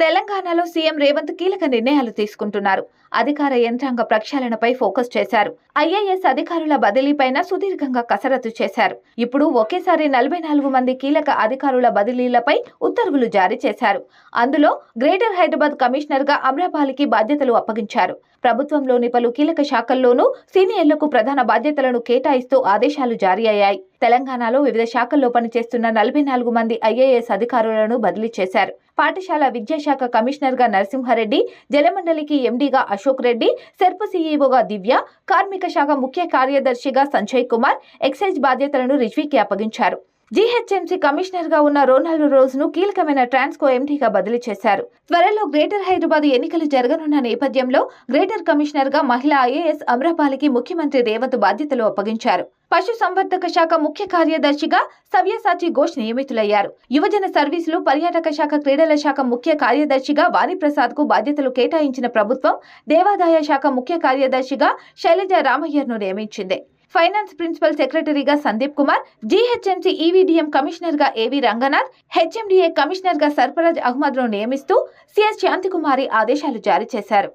తెలంగాణలో సీఎం రేవంత్ కీలక నిర్ణయాలు తీసుకుంటున్నారు. అధికార యంత్రాంగ ప్రక్షాళనపై ఫోకస్ చేశారు. ఐఏఎస్ అధికారుల బదిలీపైన సుదీర్ఘంగా కసరత్తు చేశారు. ఇప్పుడు ఒకేసారి నలభై నాలుగు మంది కీలక అధికారుల బదిలీలపై ఉత్తర్వులు జారీ చేశారు. అందులో గ్రేటర్ హైదరాబాద్ కమిషనర్గా అమ్రపాలికి బాధ్యతలు అప్పగించారు. ప్రభుత్వంలోని పలు కీలక శాఖల్లోనూ సీనియర్లకు ప్రధాన బాధ్యతలను కేటాయిస్తూ ఆదేశాలు జారీ అయ్యాయి. తెలంగాణలో వివిధ శాఖల్లో పనిచేస్తున్న నలభై నాలుగు మంది ఐఏఎస్ అధికారులను బదిలీ చేశారు. పాఠశాల విద్యాశాఖ కమిషనర్గా నరసింహారెడ్డి జలమండలికి ఎండీగా అశోక్ రెడ్డి సెర్పు సీఈఓగా దివ్య కార్మిక శాఖ ముఖ్య కార్యదర్శిగా సంజయ్ కుమార్ ఎక్సైజ్ బాధ్యతలను రిజ్వీకి అప్పగించారు. జీహెచ్ఎంసీ కమిషనర్గా ఉన్న రోనాల్డ్ రోజ్ను కీలకమైన ట్రాన్స్కో ఎండీగా బదిలీ చేశారు. త్వరలో గ్రేటర్ హైదరాబాద్ ఎన్నికలు జరగనున్న నేపథ్యంలో గ్రేటర్ కమిషనర్గా మహిళా ఐఏఎస్ అమ్రపాలికి ముఖ్యమంత్రి రేవంత్ బాధ్యతలు అప్పగించారు. పశు సంవర్ధక శాఖ ముఖ్య కార్యదర్శిగా సవ్యసాచి ఘోష్ నియమితులయ్యారు. యువజన సర్వీసులు పర్యాటక శాఖ క్రీడల శాఖ ముఖ్య కార్యదర్శిగా వాణిప్రసాద్కు బాధ్యతలు కేటాయించిన ప్రభుత్వం దేవాదాయ శాఖ ముఖ్య కార్యదర్శిగా శైలజ రామయ్యర్ను నియమించింది. ఫైనాన్స్ ప్రిన్సిపల్ సెక్రటరీగా సందీప్ కుమార్ జీహెచ్ఎంసీ ఈవీడీఎం కమిషనర్గా ఏవి రంగనాథ్ హెచ్ఎండిఏ కమిషనర్గా సర్ఫరాజ్ అహ్మద్ను నియమిస్తూ సిఎస్ శాంతికుమారి ఆదేశాలు జారీ చేశారు.